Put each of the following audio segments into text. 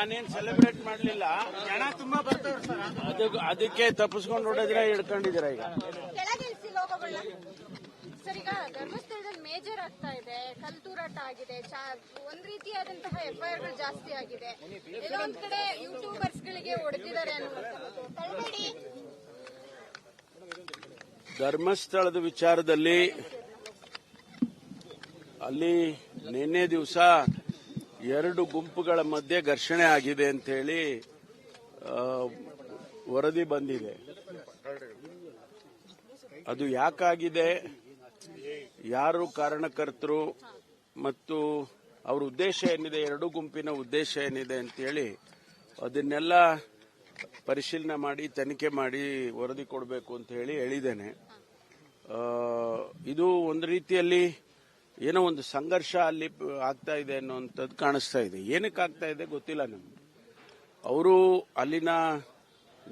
ನಾನೇನ್ ಸೆಲೆಬ್ರೇಟ್ ಮಾಡ್ಲಿಲ್ಲ. ಜನ ತುಂಬಾ ಬರ್ತಾರೆ ಸರ್. ಅದು ಅದಕ್ಕೆ ತಪ್ಪಿಸ್ಕೊಂಡು ಹೊಡೆದ್ರೆ ಹಿಡ್ಕೊಂಡಿದ್ದೀರ ಈಗ? ಕೆಳಗೆ ಇಳಿಸಿ ಲೋಗೋಗಳನ್ನ ಸರ್ ಈಗ ಧರ್ಮಸ್ಥಳದಲ್ಲಿ ಮೇಜರ್ ಆಗ್ತಾ ಇದೆ ಕಲ್ ತೂರಾಟ ಆಗಿದೆ ಚಾ- ಒಂದ್ ರೀತಿಯಾದಂತಹ ಎಫ್ಐಆರ್ಗಳು ಜಾಸ್ತಿ ಆಗಿದೆ. ಎಲ್ಲೋ ಒಂದ್ ಕಡೆ ಯೂಟ್ಯೂಬರ್ಸ್ ಗಳಿಗೆ ಹೊಡೆದಿದ್ದಾರೆ ಅನ್ನುವಂಥದ್ದು ತಳ್ಬೇಡಿ. ಧರ್ಮಸ್ಥಳದ ವಿಚಾರದಲ್ಲಿ ಅಲ್ಲಿ ನಿನ್ನೆ ದಿವಸ ಎರಡು ಗುಂಪುಗಳ ಮಧ್ಯೆ ಘರ್ಷಣೆ ಆಗಿದೆ ಅಂತ ಹೇಳಿ ವರದಿ ಬಂದಿದೆ. ಅದು ಯಾಕಾಗಿದೆ? ಯಾರು ಕಾರಣಕರ್ತರು? ಮತ್ತು ಅವ್ರ ಉದ್ದೇಶ ಏನಿದೆ? ಎರಡು ಗುಂಪಿನ ಉದ್ದೇಶ ಏನಿದೆ ಅಂತ ಹೇಳಿ ಅದನ್ನೆಲ್ಲ ಪರಿಶೀಲನೆ ಮಾಡಿ, ತನಿಖೆ ಮಾಡಿ ವರದಿ ಕೊಡಬೇಕು ಅಂತ ಹೇಳಿ ಹೇಳಿದ್ದೇನೆ. ಇದು ಒಂದು ರೀತಿಯಲ್ಲಿ ಏನೋ ಒಂದು ಸಂಘರ್ಷ ಅಲ್ಲಿ ಆಗ್ತಾ ಇದೆ ಅನ್ನುವಂಥದ್ದು ಕಾಣಿಸ್ತಾ ಇದೆ. ಏನಕ್ಕೆ ಆಗ್ತಾ ಇದೆ ಗೊತ್ತಿಲ್ಲ ನಮ್ಗೆ. ಅವರು ಅಲ್ಲಿನ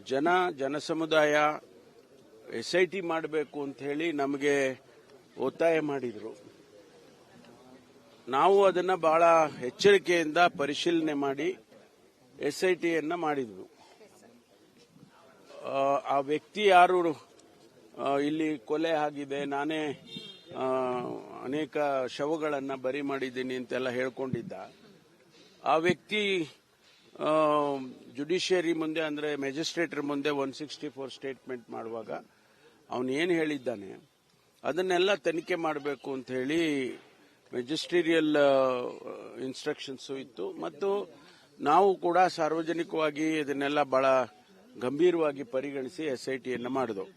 ಜನ ಜನಸಮುದಾಯ ಎಸ್ ಐ ಟಿ ಮಾಡಬೇಕು ಅಂತ ಹೇಳಿ ನಮಗೆ ಒತ್ತಾಯ ಮಾಡಿದ್ರು. ನಾವು ಅದನ್ನ ಬಹಳ ಎಚ್ಚರಿಕೆಯಿಂದ ಪರಿಶೀಲನೆ ಮಾಡಿ ಎಸ್ ಐ ಟಿಯನ್ನು ಮಾಡಿದ್ವು. ಆ, ವ್ಯಕ್ತಿ ಯಾರು? ಇಲ್ಲಿ ಕೊಲೆ ಆಗಿದೆ ನಾನೇ ಅನೇಕ ಶವಗಳನ್ನು ಬರಿ ಮಾಡಿದ್ದೀನಿ ಅಂತೆಲ್ಲ ಹೇಳ್ಕೊಂಡಿದ್ದ. ಆ ವ್ಯಕ್ತಿ ಜುಡಿಷಿಯರಿ ಮುಂದೆ ಅಂದ್ರೆ ಮ್ಯಾಜಿಸ್ಟ್ರೇಟರ್ ಮುಂದೆ ಒನ್ ಸಿಕ್ಸ್ಟಿ ಫೋರ್ ಸ್ಟೇಟ್ಮೆಂಟ್ ಮಾಡುವಾಗ ಅವನು ಏನು ಹೇಳಿದ್ದಾನೆ, ಅದನ್ನೆಲ್ಲ ತನಿಖೆ ಮಾಡಬೇಕು ಅಂತ ಹೇಳಿ ಮೆಜಿಸ್ಟೀರಿಯಲ್ ಇನ್ಸ್ಟ್ರಕ್ಷನ್ಸ್ ಇತ್ತು. ಮತ್ತು ನಾವು ಕೂಡ ಸಾರ್ವಜನಿಕವಾಗಿ ಇದನ್ನೆಲ್ಲ ಬಹಳ ಗಂಭೀರವಾಗಿ ಪರಿಗಣಿಸಿ ಎಸ್ ಐ ಟಿಯನ್ನು ಮಾಡಿದೆವು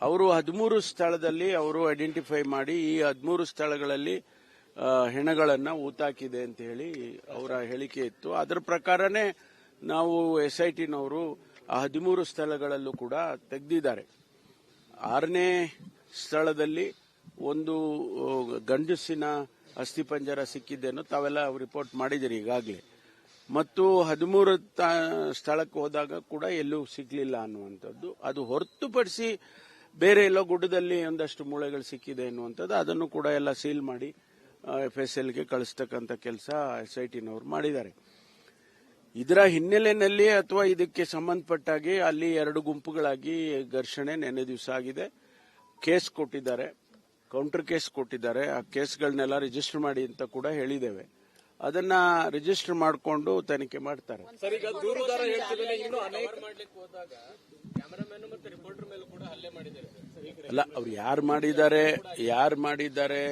ಅವರು ಹದಿಮೂರು ಸ್ಥಳದಲ್ಲಿ ಅವರು ಐಡೆಂಟಿಫೈ ಮಾಡಿ ಈ ಹದಿಮೂರು ಸ್ಥಳಗಳಲ್ಲಿ ಹೆಣಗಳನ್ನು ಊತಾಕಿದೆ ಅಂತ ಹೇಳಿ ಅವರ ಹೇಳಿಕೆ ಇತ್ತು. ಅದರ ಪ್ರಕಾರನೇ ನಾವು ಎಸ್ ಐ ಆ ಹದಿಮೂರು ಸ್ಥಳಗಳಲ್ಲೂ ಕೂಡ ತೆಗೆದಿದ್ದಾರೆ. ಆರನೇ ಸ್ಥಳದಲ್ಲಿ ಒಂದು ಗಂಡಸಿನ ಅಸ್ಥಿಪಂಜರ ಸಿಕ್ಕಿದ್ದೇನೋ ತಾವೆಲ್ಲ ರಿಪೋರ್ಟ್ ಮಾಡಿದಿರಿ ಈಗಾಗಲೇ. ಮತ್ತು ಹದಿಮೂರು ಸ್ಥಳಕ್ಕೆ ಹೋದಾಗ ಕೂಡ ಎಲ್ಲೂ ಸಿಗ್ಲಿಲ್ಲ ಅನ್ನುವಂಥದ್ದು. ಅದು ಹೊರತುಪಡಿಸಿ ಬೇರೆ ಎಲ್ಲೋ ಗುಡ್ಡದಲ್ಲಿ ಒಂದಷ್ಟು ಮೂಳೆಗಳು ಸಿಕ್ಕಿದೆ ಎನ್ನುವಂಥದ್ದು, ಅದನ್ನು ಕೂಡ ಎಲ್ಲ ಸೀಲ್ ಮಾಡಿ ಎಫ್ ಎಸ್ ಎಲ್ಗೆ ಕಳಿಸ್ತಕ್ಕಂಥ ಕೆಲಸ ಎಸ್ ಐ ಟಿನವರು ಮಾಡಿದ್ದಾರೆ. ಇದರ ಹಿನ್ನೆಲೆಯಲ್ಲಿ ಅಥವಾ ಇದಕ್ಕೆ ಸಂಬಂಧಪಟ್ಟಾಗಿ ಅಲ್ಲಿ ಎರಡು ಗುಂಪುಗಳಾಗಿ ಘರ್ಷಣೆ ನೆನ್ನೆ ದಿವಸ ಆಗಿದೆ. ಕೇಸ್ ಕೊಟ್ಟಿದ್ದಾರೆ, ಕೌಂಟರ್ ಕೇಸ್ ಕೊಟ್ಟಿದ್ದಾರೆ. ಆ ಕೇಸ್ಗಳನ್ನೆಲ್ಲ ರಿಜಿಸ್ಟರ್ ಮಾಡಿ ಅಂತ ಕೂಡ ಹೇಳಿದ್ದೇವೆ. ಅದನ್ನ ರಿಜಿಸ್ಟರ್ ಮಾಡಿಕೊಂಡು ತನಿಖೆ ಮಾಡ್ತಾರೆ. ಅಲ್ಲ, ಅವ್ರು ಯಾರು ಮಾಡಿದ್ದಾರೆ ಯಾರು ಮಾಡಿದ್ದಾರೆ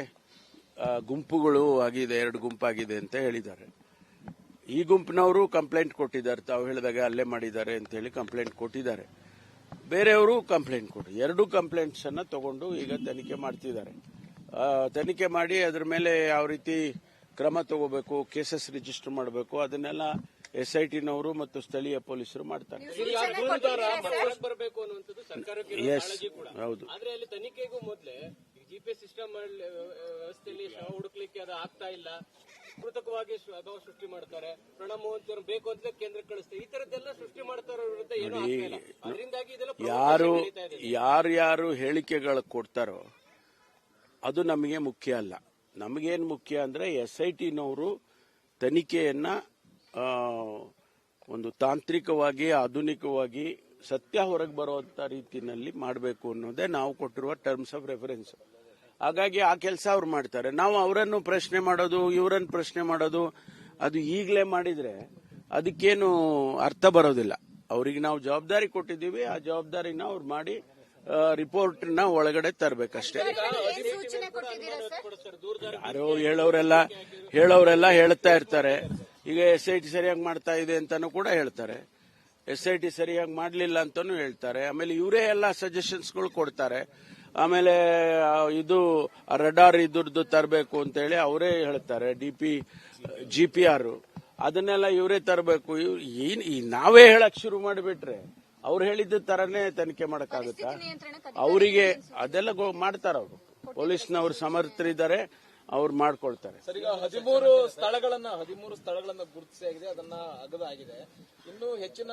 ಗುಂಪುಗಳು ಆಗಿದೆ, ಎರಡು ಗುಂಪಾಗಿದೆ ಅಂತ ಹೇಳಿದ್ದಾರೆ. ಈ ಗುಂಪಿನವರು ಕಂಪ್ಲೇಂಟ್ ಕೊಟ್ಟಿದ್ದಾರೆ, ತಾವು ಹೇಳಿದಾಗ ಅಲ್ಲೇ ಮಾಡಿದ್ದಾರೆ ಅಂತ ಹೇಳಿ ಕಂಪ್ಲೇಂಟ್ ಕೊಟ್ಟಿದ್ದಾರೆ. ಬೇರೆಯವರು ಕಂಪ್ಲೇಂಟ್ ಕೊಟ್ಟು ಎರಡು ಕಂಪ್ಲೇಂಟ್ಸ್ ಅನ್ನ ತಗೊಂಡು ಈಗ ತನಿಖೆ ಮಾಡ್ತಿದ್ದಾರೆ. ತನಿಖೆ ಮಾಡಿ ಅದ್ರ ಮೇಲೆ ಯಾವ ರೀತಿ ಕ್ರಮ ತಗೋಬೇಕು ಕೇಸಸ್ ರಿಜಿಸ್ಟರ್ ಮಾಡಬೇಕು ಅದನ್ನೆಲ್ಲ ಎಸ್ ಐ ಟಿನವರು ಮತ್ತು ಸ್ಥಳೀಯ ಪೊಲೀಸರು ಮಾಡ್ತಾರೆ. ಯಾರು ದೂರುದಾರ ವಾಪಸ್ ಬರಬೇಕು ಅನ್ನುವಂಥದ್ದು ಸರ್ಕಾರಕ್ಕೆ ಇರೋ ಎಸ್ ಕೂಡ. ಹೌದು. ಆದ್ರೆ ಅಲ್ಲಿ ತನಿಖೆಗೂ ಮೊದಲೇ ಜಿಪಿಎಸ್ ಸಿಸ್ಟಮ್ ವ್ಯವಸ್ಥೆಯಲ್ಲಿ ಶವ ಹುಡುಕ್ಲಿಕ್ಕೆ ಅದು ಆಗ್ತಾ ಇಲ್ಲ. ಕೃತಕವಾಗಿ ಶು- ಸೃಷ್ಟಿ ಮಾಡ್ತಾರೆ. ಪ್ರಣಬ್ ಮೋಹನ್ ಬೇಕು ಅಂತ ಕೇಂದ್ರ ಕಳಿಸ್ತಾರೆ ಈ ತರದ್ದೆಲ್ಲ ಸೃಷ್ಟಿ ಮಾಡ್ತಾರ ವಿರುದ್ಧ ಏನೂ ಆಗ್ತಾ ಇಲ್ಲ. ಅದರಿಂದಾಗಿ ಇದೆಲ್ಲ ಯಾರು ಯಾರ್ಯಾರು ಹೇಳಿಕೆಗಳು ಕೊಡ್ತಾರೋ ಅದು ನಮಗೆ ಮುಖ್ಯ ಅಲ್ಲ. ನಮಗೇನು ಮುಖ್ಯ ಅಂದರೆ ಎಸ್ ಐ ಟಿನವರು ತನಿಖೆಯನ್ನು ಒಂದು ತಾಂತ್ರಿಕವಾಗಿ, ಆಧುನಿಕವಾಗಿ ಸತ್ಯ ಹೊರಗೆ ಬರುವಂತ ರೀತಿಯಲ್ಲಿ ಮಾಡಬೇಕು ಅನ್ನೋದೇ ನಾವು ಕೊಟ್ಟಿರುವ ಟರ್ಮ್ಸ್ ಆಫ್ ರೆಫರೆನ್ಸ್ ಹಾಗಾಗಿ ಆ ಕೆಲಸ ಅವ್ರು ಮಾಡ್ತಾರೆ. ನಾವು ಅವರನ್ನು ಪ್ರಶ್ನೆ ಮಾಡೋದು ಇವರನ್ನು ಪ್ರಶ್ನೆ ಮಾಡೋದು, ಅದು ಈಗಲೇ ಮಾಡಿದರೆ ಅದಕ್ಕೇನು ಅರ್ಥ ಬರೋದಿಲ್ಲ. ಅವರಿಗೆ ನಾವು ಜವಾಬ್ದಾರಿ ಕೊಟ್ಟಿದ್ದೀವಿ, ಆ ಜವಾಬ್ದಾರಿನ ಅವ್ರು ಮಾಡಿ ರಿಪೋರ್ಟ್ನ ಒಳಗಡೆ ತರಬೇಕಷ್ಟೇ. ಯಾರೋ ಹೇಳೋರೆಲ್ಲ ಹೇಳೋರೆಲ್ಲ ಹೇಳ್ತಾ ಇರ್ತಾರೆ. ಈಗ ಎಸ್ ಐ ಟಿ ಸರಿಯಾಗಿ ಮಾಡ್ತಾ ಇದೆ ಅಂತಾನು ಕೂಡ ಹೇಳ್ತಾರೆ. ಎಸ್ ಐ ಟಿ ಸರಿಯಾಗಿ ಮಾಡಲಿಲ್ಲ ಅಂತಾನು ಹೇಳ್ತಾರೆ. ಆಮೇಲೆ ಇವರೇ ಎಲ್ಲ ಸಜೆಷನ್ಸ್ಗಳು ಕೊಡ್ತಾರೆ. ಆಮೇಲೆ ಇದು ರಡಾರ್ ಇದ್ರದ್ದು ತರಬೇಕು ಅಂತ ಹೇಳಿ ಅವರೇ ಹೇಳ್ತಾರೆ D P G P R. ಅದನ್ನೆಲ್ಲ ಇವರೇ ತರಬೇಕು. ಏನ್ ಈ ನಾವೇ ಹೇಳಕ್ ಶುರು ಮಾಡಿಬಿಟ್ರೆ ಅವ್ರು ಹೇಳಿದ ತರನೇ ತನಿಖೆ ಮಾಡಕ್ಕಾಗುತ್ತಾ? ಅವರಿಗೆ ಅದೆಲ್ಲ ಗೊ- ಮಾಡ್ತಾರ ಅವರು ಪೊಲೀಸ್ನವರು ಸಮರ್ಥರಿದ್ದಾರೆ ಅವ್ರು ಮಾಡ್ಕೊಳ್ತಾರೆ. ಸರ್ ಈಗ ಹದಿಮೂರು ಸ್ಥಳಗಳನ್ನ ಹದಿಮೂರು ಸ್ಥಳಗಳನ್ನ ಗುರುತಿಸಿಯಾಗಿದೆ ಅದನ್ನ ಅಗದಾಗಿದೆ ಇನ್ನು ಹೆಚ್ಚಿನ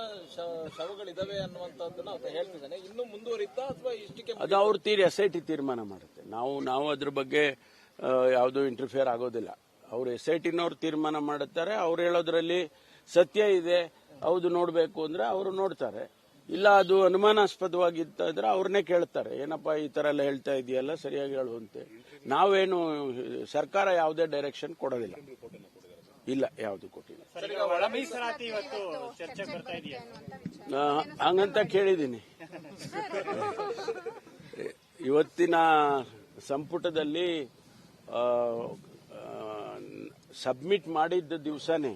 ಶವಗಳಿದಾವೆ ಅನ್ನುವಂಥದ್ದನ್ನ ಅವ್ರು ಹೇಳ್ತಿದ್ದಾನೆ ಇನ್ನು ಮುಂದುವರಿತಾ ಅಥವಾ ಇಷ್ಟಕ್ಕೆ ಅದು ಅವ್ರ ತೀರಿ ಎಸ್ ಐ ಟಿ ತೀರ್ಮಾನ ಮಾಡುತ್ತೆ. ನಾವು ನಾವು ಅದ್ರ ಬಗ್ಗೆ ಯಾವುದೂ ಇಂಟರ್ಫಿಯರ್ ಆಗೋದಿಲ್ಲ. ಅವ್ರು ಎಸ್ ಐ ಟಿನವ್ರು ತೀರ್ಮಾನ ಮಾಡುತ್ತಾರೆ. ಅವ್ರು ಹೇಳೋದ್ರಲ್ಲಿ ಸತ್ಯ ಇದೆ. ಹೌದು ನೋಡಬೇಕು ಅಂದ್ರೆ ಅವರು ನೋಡ್ತಾರೆ. ಇಲ್ಲ ಅದು ಅನುಮಾನಾಸ್ಪದವಾಗಿತ್ತ ಇದ್ರೆ ಅವ್ರನ್ನೇ ಕೇಳ್ತಾರೆ. ಏನಪ್ಪ ಈ ತರ ಎಲ್ಲ ಹೇಳ್ತಾ ಇದೆಯಲ್ಲ ಸರಿಯಾಗಿ ಹೇಳುವಂತೆ ನಾವೇನು ಸರ್ಕಾರ ಯಾವುದೇ ಡೈರೆಕ್ಷನ್ ಕೊಡೋದಿಲ್ಲ. ಇಲ್ಲ ಯಾವುದು ಕೊಟ್ಟಿಲ್ಲ. ಹಂಗಂತ ಕೇಳಿದ್ದೀನಿ. ಇವತ್ತಿನ ಸಂಪುಟದಲ್ಲಿ ಸಬ್ಮಿಟ್ ಮಾಡಿದ್ದ ದಿವಸನೇ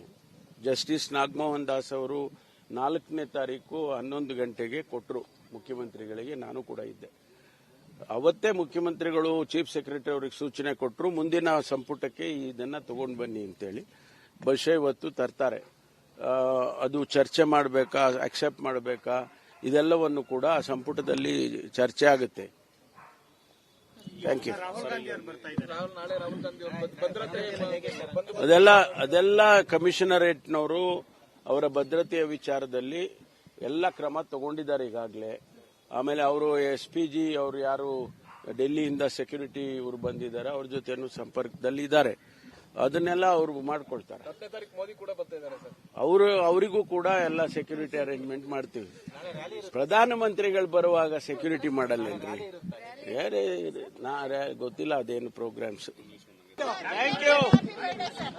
ಜಸ್ಟಿಸ್ ನಾಗಮೋಹನ್ ದಾಸ್ ಅವರು ನಾಲ್ಕನೇ ತಾರೀಕು ಹನ್ನೊಂದು ಗಂಟೆಗೆ ಕೊಟ್ಟರು ಮುಖ್ಯಮಂತ್ರಿಗಳಿಗೆ ನಾನು ಕೂಡ ಇದ್ದೆ. ಅವತ್ತೇ ಮುಖ್ಯಮಂತ್ರಿಗಳು ಚೀಫ್ ಸೆಕ್ರೆಟರಿ ಅವರಿಗೆ ಸೂಚನೆ ಕೊಟ್ಟರು ಮುಂದಿನ ಸಂಪುಟಕ್ಕೆ ಇದನ್ನ ತಗೊಂಡು ಬನ್ನಿ ಅಂತೇಳಿ. ಬಹುಶಃ ಇವತ್ತು ತರ್ತಾರೆ. ಅದು ಚರ್ಚೆ ಮಾಡಬೇಕಾ ಅಕ್ಸೆಪ್ಟ್ ಮಾಡಬೇಕಾ ಇದೆಲ್ಲವನ್ನು ಕೂಡ ಆ ಸಂಪುಟದಲ್ಲಿ ಚರ್ಚೆ ಆಗುತ್ತೆ. ಥ್ಯಾಂಕ್ ಯು ಅದೆಲ್ಲ ಅದೆಲ್ಲ ಕಮಿಷನರೇಟ್ನವರು ಅವರ ಭದ್ರತೆಯ ವಿಚಾರದಲ್ಲಿ ಎಲ್ಲ ಕ್ರಮ ತಗೊಂಡಿದ್ದಾರೆ ಈಗಾಗಲೇ. ಆಮೇಲೆ ಅವರು ಎಸ್ ಪಿ ಜಿ ಅವರು ಯಾರು ಡೆಲ್ಲಿಯಿಂದ ಸೆಕ್ಯೂರಿಟಿ ಇವರು ಬಂದಿದ್ದಾರೆ ಅವ್ರ ಜೊತೆನೂ ಸಂಪರ್ಕದಲ್ಲಿ ಇದ್ದಾರೆ ಅದನ್ನೆಲ್ಲ ಅವರು ಮಾಡ್ಕೊಳ್ತಾರೆ. ಅವರು ಅವರಿಗೂ ಕೂಡ ಎಲ್ಲ ಸೆಕ್ಯೂರಿಟಿ ಅರೇಂಜ್ಮೆಂಟ್ ಮಾಡ್ತೀವಿ. ಪ್ರಧಾನಮಂತ್ರಿಗಳು ಬರುವಾಗ ಸೆಕ್ಯೂರಿಟಿ ಮಾಡಲ್ಲೇನ್ರಿ ಯಾರೇ ನಾ ಗೊತ್ತಿಲ್ಲ ಅದೇನು programs. Thank you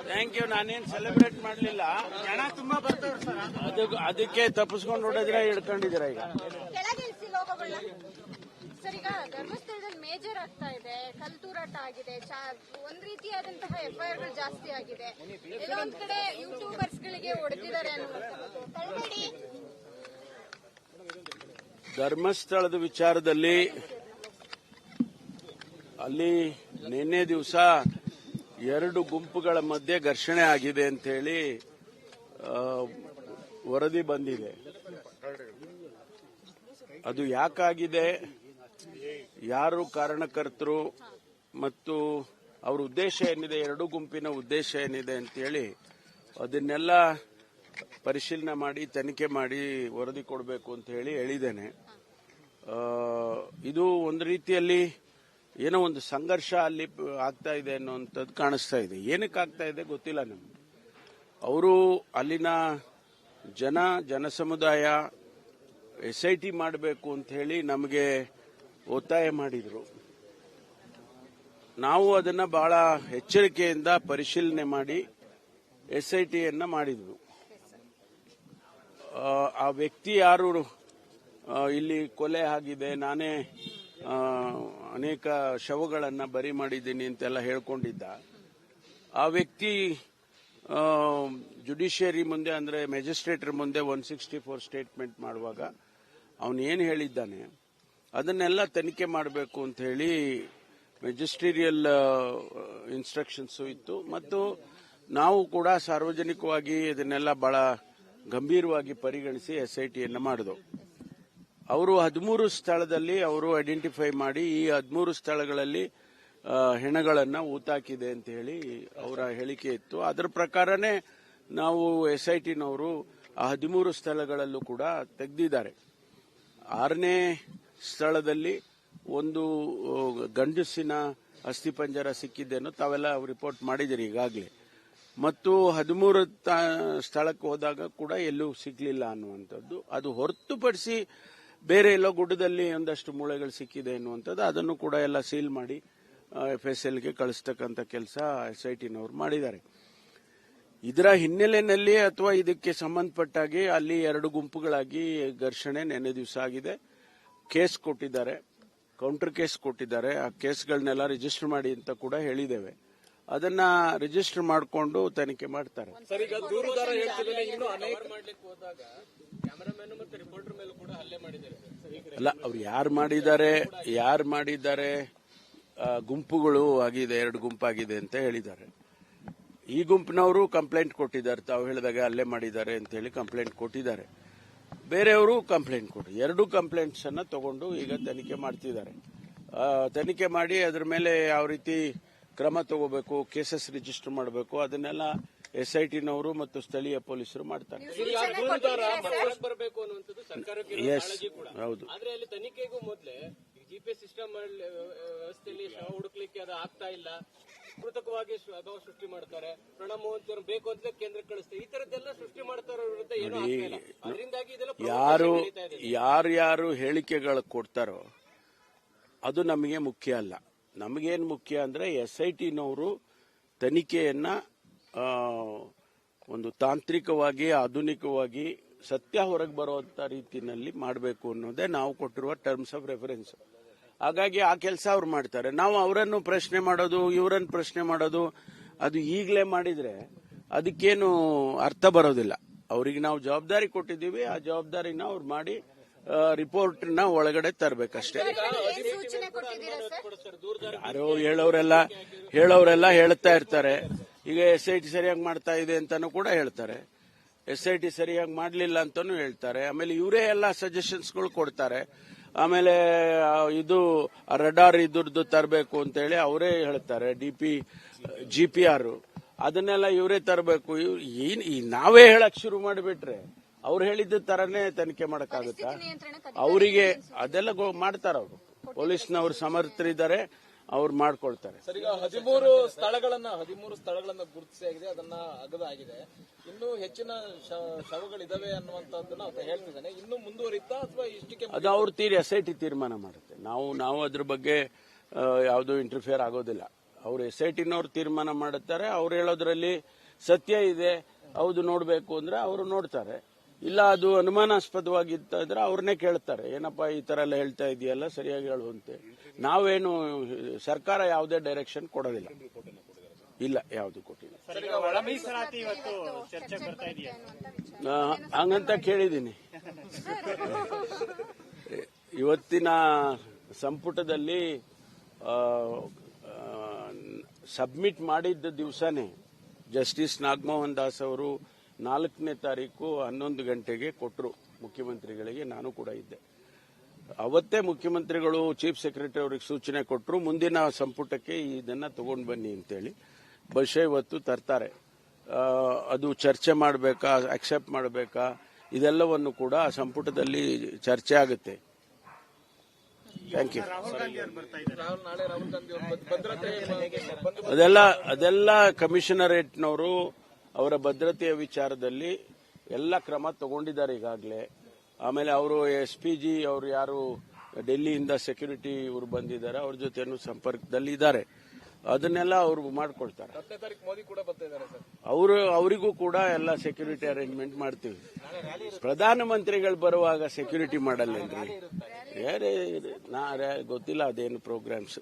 thank you ನಾನೇನು ಸೆಲೆಬ್ರೇಟ್ ಮಾಡಲಿಲ್ಲ. ಜನ ತುಂಬಾ ಬರ್ತಾವ್ರೆ ಸರ್ ಅದು. ಅದಕ್ಕೆ ತಪ್ಪಿಸ್ಕೊಂಡು ಹೊಡೆದ್ರೆ ಹಿಡ್ಕೊಂಡಿದ್ದೀರ ಈಗ? ಸರ್ ಈಗ ಧರ್ಮಸ್ಥಳದಲ್ಲಿ ಮೇಜರ್ ಆಗ್ತಾ ಇದೆ ಕಲ್ತೂರಾಟ ಆಗಿದೆ ಒಂದ್ ರೀತಿಯಾದಂತಹ ಎಫ್ಐಆರ್ಗಳು ಜಾಸ್ತಿ ಆಗಿದೆ. ಒಂದ್ ಕಡೆ ಯೂಟ್ಯೂಬರ್ಸ್ ಗಳಿಗೆ ಹೊಡೆದಿದ್ದಾರೆ ಧರ್ಮಸ್ಥಳದ ವಿಚಾರದಲ್ಲಿ ಅಲ್ಲಿ ನಿನ್ನೆ ದಿವಸ ಎರಡು ಗುಂಪುಗಳ ಮಧ್ಯೆ ಘರ್ಷಣೆ ಆಗಿದೆ ಅಂತ ಹೇಳಿ ವರದಿ ಬಂದಿದೆ. ಅದು ಯಾಕಾಗಿದೆ? ಯಾರು ಕಾರಣಕರ್ತರು? ಮತ್ತು ಅವ್ರ ಉದ್ದೇಶ ಏನಿದೆ? ಎರಡು ಗುಂಪಿನ ಉದ್ದೇಶ ಏನಿದೆ ಅಂತೇಳಿ ಅದನ್ನೆಲ್ಲ ಪರಿಶೀಲನೆ ಮಾಡಿ, ತನಿಖೆ ಮಾಡಿ ವರದಿ ಕೊಡಬೇಕು ಅಂತ ಹೇಳಿ ಹೇಳಿದ್ದೇನೆ. ಇದು ಒಂದು ರೀತಿಯಲ್ಲಿ ಏನೋ ಒಂದು ಸಂಘರ್ಷ ಅಲ್ಲಿ ಆಗ್ತಾ ಇದೆ ಅನ್ನುವಂಥದ್ದು ಕಾಣಿಸ್ತಾ ಇದೆ. ಏನಕ್ಕೆ ಆಗ್ತಾ ಇದೆ ಗೊತ್ತಿಲ್ಲ ನಮ್ಗೆ. ಅವರು ಅಲ್ಲಿನ ಜನ ಜನಸಮುದಾಯ ಎಸ್ ಐ ಟಿ ಮಾಡಬೇಕು ಅಂತ ಹೇಳಿ ನಮಗೆ ಒತ್ತಾಯ ಮಾಡಿದ್ರು. ನಾವು ಅದನ್ನ ಬಹಳ ಎಚ್ಚರಿಕೆಯಿಂದ ಪರಿಶೀಲನೆ ಮಾಡಿ ಎಸ್ ಐ ಟಿಯನ್ನು ಮಾಡಿದ್ವು. ಆ, ವ್ಯಕ್ತಿ ಯಾರು ಇಲ್ಲಿ ಕೊಲೆ ಆಗಿದೆ ನಾನೇ ಅನೇಕ ಶವಗಳನ್ನು ಬರಿ ಮಾಡಿದ್ದೀನಿ ಅಂತೆಲ್ಲ ಹೇಳ್ಕೊಂಡಿದ್ದ. ಆ ವ್ಯಕ್ತಿ ಜುಡಿಷಿಯರಿ ಮುಂದೆ ಅಂದ್ರೆ ಮ್ಯಾಜಿಸ್ಟ್ರೇಟರ್ ಮುಂದೆ ಒನ್ ಸಿಕ್ಸ್ಟಿ ಫೋರ್ ಸ್ಟೇಟ್ಮೆಂಟ್ ಮಾಡುವಾಗ ಅವನು ಏನು ಹೇಳಿದ್ದಾನೆ? ಅದನ್ನೆಲ್ಲ ತನಿಖೆ ಮಾಡಬೇಕು ಅಂತ ಹೇಳಿ ಮೆಜಿಸ್ಟ್ರೇರಿಯಲ್ ಇನ್ಸ್ಟ್ರಕ್ಷನ್ಸ್ ಇತ್ತು. ಮತ್ತು ನಾವು ಕೂಡ ಸಾರ್ವಜನಿಕವಾಗಿ ಇದನ್ನೆಲ್ಲ ಬಹಳ ಗಂಭೀರವಾಗಿ ಪರಿಗಣಿಸಿ ಎಸ್ ಐ ಟಿಯನ್ನು ಮಾಡಿದೆವು ಅವರು ಹದಿಮೂರು ಸ್ಥಳದಲ್ಲಿ ಅವರು ಐಡೆಂಟಿಫೈ ಮಾಡಿ ಈ ಹದಿಮೂರು ಸ್ಥಳಗಳಲ್ಲಿ ಹೆಣಗಳನ್ನ ಊತಾಕಿದೆ ಅಂತ ಹೇಳಿ ಅವರ ಹೇಳಿಕೆ ಇತ್ತು. ಅದರ ಪ್ರಕಾರನೇ ನಾವು ಎಸ್ ಐ ಆ ಹದಿಮೂರು ಸ್ಥಳಗಳಲ್ಲೂ ಕೂಡ ತೆಗೆದಿದ್ದಾರೆ. ಆರನೇ ಸ್ಥಳದಲ್ಲಿ ಒಂದು ಗಂಡಸಿನ ಅಸ್ಥಿಪಂಜರ ಸಿಕ್ಕಿದ್ದೇನೋ ತಾವೆಲ್ಲ ರಿಪೋರ್ಟ್ ಮಾಡಿದಿರಿ ಈಗಾಗಲೇ. ಮತ್ತು ಹದಿಮೂರು ಸ್ಥಳಕ್ಕೆ ಹೋದಾಗ ಕೂಡ ಎಲ್ಲೂ ಸಿಗ್ಲಿಲ್ಲ ಅನ್ನುವಂಥದ್ದು. ಅದು ಹೊರತುಪಡಿಸಿ ಬೇರೆ ಎಲ್ಲೋ ಗುಡ್ಡದಲ್ಲಿ ಒಂದಷ್ಟು ಮೂಳೆಗಳು ಸಿಕ್ಕಿದೆ ಎನ್ನುವಂಥದ್ದು, ಅದನ್ನು ಕೂಡ ಎಲ್ಲ ಸೀಲ್ ಮಾಡಿ ಎಫ್ ಎಸ್ ಎಲ್ಗೆ ಕಳಿಸ್ತಕ್ಕಂಥ ಕೆಲಸ ಎಸ್ ಐ ಟಿನವರು ಮಾಡಿದ್ದಾರೆ. ಇದರ ಹಿನ್ನೆಲೆಯಲ್ಲಿ ಅಥವಾ ಇದಕ್ಕೆ ಸಂಬಂಧಪಟ್ಟಾಗಿ ಅಲ್ಲಿ ಎರಡು ಗುಂಪುಗಳಾಗಿ ಘರ್ಷಣೆ ನೆನೆ ದಿವಸ ಆಗಿದೆ. ಕೇಸ್ ಕೊಟ್ಟಿದ್ದಾರೆ ಕೌಂಟರ್ ಕೇಸ್ ಕೊಟ್ಟಿದ್ದಾರೆ. ಆ ಕೇಸ್ಗಳನ್ನೆಲ್ಲ ರಿಜಿಸ್ಟರ್ ಮಾಡಿ ಅಂತ ಕೂಡ ಹೇಳಿದ್ದೇವೆ. ಅದನ್ನ ರಿಜಿಸ್ಟರ್ ಮಾಡಿಕೊಂಡು ತನಿಖೆ ಮಾಡ್ತಾರೆ. ಅಲ್ಲ ಅವ್ರು ಯಾರು ಮಾಡಿದ್ದಾರೆ ಯಾರು ಮಾಡಿದ್ದಾರೆ ಗುಂಪುಗಳು ಆಗಿದೆ ಎರಡು ಗುಂಪಾಗಿದೆ ಅಂತ ಹೇಳಿದ್ದಾರೆ. ಈ ಗುಂಪಿನವರು ಕಂಪ್ಲೇಂಟ್ ಕೊಟ್ಟಿದ್ದಾರೆ ತಾವು ಹೇಳಿದಾಗ ಅಲ್ಲೇ ಮಾಡಿದ್ದಾರೆ ಅಂತ ಹೇಳಿ ಕಂಪ್ಲೇಂಟ್ ಕೊಟ್ಟಿದ್ದಾರೆ. ಬೇರೆಯವರು ಕಂಪ್ಲೇಂಟ್ ಕೊಟ್ಟು ಎರಡು ಕಂಪ್ಲೇಂಟ್ಸ್ ಅನ್ನ ತಗೊಂಡು ಈಗ ತನಿಖೆ ಮಾಡ್ತಿದ್ದಾರೆ. ತನಿಖೆ ಮಾಡಿ ಅದ್ರ ಮೇಲೆ ಯಾವ ರೀತಿ ಕ್ರಮ ತಗೋಬೇಕು ಕೇಸಸ್ ರಿಜಿಸ್ಟರ್ ಮಾಡಬೇಕು ಅದನ್ನೆಲ್ಲ ಎಸ್ ಐ ಟಿನವರು ಮತ್ತು ಸ್ಥಳೀಯ ಪೊಲೀಸರು ಮಾಡ್ತಾರೆ. ಹೌದು. ಆದ್ರೆ ಅಲ್ಲಿ ತನಿಖೆಗೂ ಮೊದಲೇ ಜಿಪಿಎಸ್ ಸಿಸ್ಟಮ್ ವ್ಯವಸ್ಥೆಯಲ್ಲಿ ಶವ ಹುಡುಕ್ಲಿಕ್ಕೆ ಅದು ಆಗ್ತಾ ಇಲ್ಲ. ಕೃತಕವಾಗಿ ಅಭಾವ ಸೃಷ್ಟಿ ಮಾಡ್ತಾರೆ. ಪ್ರಣಬ್ ಮೋಹನ್ ಅವ್ರು ಬೇಕು ಅಂತ ಕೇಂದ್ರ ಕಳಿಸ್ತಾರೆ ಈ ತರದ್ದೆಲ್ಲ ಸೃಷ್ಟಿ ಮಾಡ್ತಾರೆ ವಿರುದ್ಧ ಏನು ಆಗ್ತಾ ಇಲ್ಲ. ಅದರಿಂದಾಗಿ ಇದೆಲ್ಲ ಯಾರು ಯಾರ್ಯಾರು ಹೇಳಿಕೆಗಳು ಕೊಡ್ತಾರೋ ಅದು ನಮಗೆ ಮುಖ್ಯ ಅಲ್ಲ. ನಮಗೇನು ಮುಖ್ಯ ಅಂದ್ರೆ ಎಸ್ ಐ ಟಿನವರು ತನಿಖೆಯನ್ನ ಒಂದು ತಾಂತ್ರಿಕವಾಗಿ ಆಧುನಿಕವಾಗಿ ಸತ್ಯ ಹೊರಗೆ ಬರುವಂತ ರೀತಿಯಲ್ಲಿ ಮಾಡಬೇಕು ಅನ್ನೋದೇ ನಾವು ಕೊಟ್ಟಿರುವ ಟರ್ಮ್ಸ್ ಆಫ್ ರೆಫರೆನ್ಸ್ ಹಾಗಾಗಿ ಆ ಕೆಲಸ ಅವ್ರು ಮಾಡ್ತಾರೆ. ನಾವು ಅವರನ್ನು ಪ್ರಶ್ನೆ ಮಾಡೋದು ಇವರನ್ನು ಪ್ರಶ್ನೆ ಮಾಡೋದು ಅದು ಈಗಲೇ ಮಾಡಿದ್ರೆ ಅದಕ್ಕೇನು ಅರ್ಥ ಬರೋದಿಲ್ಲ. ಅವರಿಗೆ ನಾವು ಜವಾಬ್ದಾರಿ ಕೊಟ್ಟಿದ್ದೀವಿ ಆ ಜವಾಬ್ದಾರಿನ ಅವ್ರು ಮಾಡಿ ರಿಪೋರ್ಟ್ನ ಒಳಗಡೆ ತರಬೇಕಷ್ಟೇ. ಯಾರೋ ಹೇಳೋರೆಲ್ಲ ಹೇಳೋರೆಲ್ಲ ಹೇಳ್ತಾ ಇರ್ತಾರೆ. ಈಗ ಎಸ್ ಐ ಟಿ ಸರಿಯಾಗಿ ಮಾಡ್ತಾ ಇದೆ ಅಂತಾನು ಕೂಡ ಹೇಳ್ತಾರೆ. ಎಸ್ ಐ ಟಿ ಸರಿಯಾಗಿ ಮಾಡಲಿಲ್ಲ ಅಂತಾನು ಹೇಳ್ತಾರೆ. ಆಮೇಲೆ ಇವರೇ ಎಲ್ಲ ಸಜೆಷನ್ಸ್ಗಳು ಕೊಡ್ತಾರೆ. ಆಮೇಲೆ ಇದು ರಡಾರ್ ಇದ್ರದ್ದು ತರಬೇಕು ಅಂತ ಹೇಳಿ ಅವರೇ ಹೇಳ್ತಾರೆ D P G P R ಅದನ್ನೆಲ್ಲ ಇವರೇ ತರಬೇಕು. ಏನ್ ಈ ನಾವೇ ಹೇಳಕ್ ಶುರು ಮಾಡಿಬಿಟ್ರೆ ಅವ್ರು ಹೇಳಿದ ತರನೇ ತನಿಖೆ ಮಾಡಕ್ಕಾಗುತ್ತಾ? ಅವರಿಗೆ ಅದೆಲ್ಲ ಮಾಡ್ತಾರ ಅವರು ಪೊಲೀಸ್ನವ್ರು ಸಮರ್ಥರಿದ್ದಾರೆ. ಅವ್ರು ಮಾಡ್ಕೊಳ್ತಾರೆ. ಸರ್ ಈಗ ಹದಿಮೂರು ಸ್ಥಳಗಳನ್ನ ಹದಿಮೂರು ಸ್ಥಳಗಳನ್ನ ಗುರುತಿಸಿಯಾಗಿದೆ ಅದನ್ನ ಅಗದಾಗಿದೆ ಇನ್ನು ಹೆಚ್ಚಿನ ಶವಗಳಿದಾವೆ ಅನ್ನುವಂಥದ್ದನ್ನ ಆತ ಹೇಳ್ತಿದ್ದಾನೆ. ಇನ್ನು ಮುಂದುವರಿತಾ ಅಥವಾ ಇಷ್ಟಕ್ಕೆ ಅದು ಅವ್ರ ತೀರಿ ಎಸ್ ಐ ಟಿ ತೀರ್ಮಾನ ಮಾಡುತ್ತೆ. ನಾವು ನಾವು ಅದ್ರ ಬಗ್ಗೆ ಯಾವುದು ಇಂಟರ್ಫಿಯರ್ ಆಗೋದಿಲ್ಲ. ಅವ್ರು ಎಸ್ ಐ ಟಿನವ್ರು ತೀರ್ಮಾನ ಮಾಡುತ್ತಾರೆ. ಅವ್ರು ಹೇಳೋದ್ರಲ್ಲಿ ಸತ್ಯ ಇದೆ. ಹೌದು ನೋಡಬೇಕು ಅಂದ್ರೆ ಅವರು ನೋಡ್ತಾರೆ. ಇಲ್ಲ ಅದು ಅನುಮಾನಾಸ್ಪದವಾಗಿತ್ತ ಇದ್ರೆ ಅವ್ರನ್ನೇ ಕೇಳ್ತಾರೆ. ಏನಪ್ಪ ಈ ತರ ಎಲ್ಲ ಹೇಳ್ತಾ ಇದೆಯಲ್ಲ ಸರಿಯಾಗಿ ಹೇಳುವಂತೆ ನಾವೇನು ಸರ್ಕಾರ ಯಾವುದೇ ಡೈರೆಕ್ಷನ್ ಕೊಡೋದಿಲ್ಲ. ಇಲ್ಲ ಯಾವುದು ಕೊಟ್ಟಿಲ್ಲ. ಸರ್ ಈಗ ಇವತ್ತು ಚರ್ಚೆಗೆ ಬರ್ತಾ ಇದೆಯಾ? ಆ, ಹಂಗಂತ ಕೇಳಿದ್ದೀನಿ. ಇವತ್ತಿನ ಸಂಪುಟದಲ್ಲಿ ಸಬ್ಮಿಟ್ ಮಾಡಿದ್ದ ದಿವಸನೇ ಜಸ್ಟಿಸ್ ನಾಗಮೋಹನ್ ದಾಸ್ ಅವರು ನಾಲ್ಕನೇ ತಾರೀಕು ಹನ್ನೊಂದು ಗಂಟೆಗೆ ಕೊಟ್ಟರು ಮುಖ್ಯಮಂತ್ರಿಗಳಿಗೆ ನಾನು ಕೂಡ ಇದ್ದೆ. ಅವತ್ತೇ ಮುಖ್ಯಮಂತ್ರಿಗಳು ಚೀಫ್ ಸೆಕ್ರೆಟರಿ ಅವರಿಗೆ ಸೂಚನೆ ಕೊಟ್ಟರು ಮುಂದಿನ ಸಂಪುಟಕ್ಕೆ ಇದನ್ನ ತಗೊಂಡು ಬನ್ನಿ ಅಂತೇಳಿ. ಬಹುಶಃ ಇವತ್ತು ತರ್ತಾರೆ. ಅದು ಚರ್ಚೆ ಮಾಡಬೇಕಾ ಅಕ್ಸೆಪ್ಟ್ ಮಾಡಬೇಕಾ ಇದೆಲ್ಲವನ್ನು ಕೂಡ ಆ ಸಂಪುಟದಲ್ಲಿ ಚರ್ಚೆ ಆಗುತ್ತೆ. ಥ್ಯಾಂಕ್ ಯು ರಾಹುಲ್ ಗಾಂಧಿ ಅವ್ರು ಬರ್ತಾ ಇದ್ದಾರೆ. ರಾಹುಲ್ ನಾಳೆ ರಾಹುಲ್ ಗಾಂಧಿ ಅವ್ರ ಭದ್ರತೆ ಬಂದು ಅದೆಲ್ಲ ಅದೆಲ್ಲ ಕಮಿಷನರೇಟ್ನವರು ಅವರ ಭದ್ರತೆಯ ವಿಚಾರದಲ್ಲಿ ಎಲ್ಲ ಕ್ರಮ ತಗೊಂಡಿದ್ದಾರೆ ಈಗಾಗಲೇ. ಆಮೇಲೆ ಅವರು ಎಸ್ ಪಿ ಜಿ ಅವರು ಯಾರು ಡೆಲ್ಲಿಯಿಂದ ಸೆಕ್ಯೂರಿಟಿ ಇವರು ಬಂದಿದ್ದಾರೆ ಅವ್ರ ಜೊತೆನೂ ಸಂಪರ್ಕದಲ್ಲಿ ಇದ್ದಾರೆ. ಅದನ್ನೆಲ್ಲ ಅವರು ಮಾಡ್ಕೊಳ್ತಾರೆ. ಅವರು ಅವರಿಗೂ ಕೂಡ ಎಲ್ಲ ಸೆಕ್ಯೂರಿಟಿ ಅರೇಂಜ್ಮೆಂಟ್ ಮಾಡ್ತೀವಿ. ಪ್ರಧಾನಮಂತ್ರಿಗಳು ಬರುವಾಗ ಸೆಕ್ಯೂರಿಟಿ ಮಾಡಲ್ಲೇನ್ರಿ? ಯಾರೇ ನಾ ಗೊತ್ತಿಲ್ಲ ಅದೇನು ಪ್ರೋಗ್ರಾಮ್ಸ್.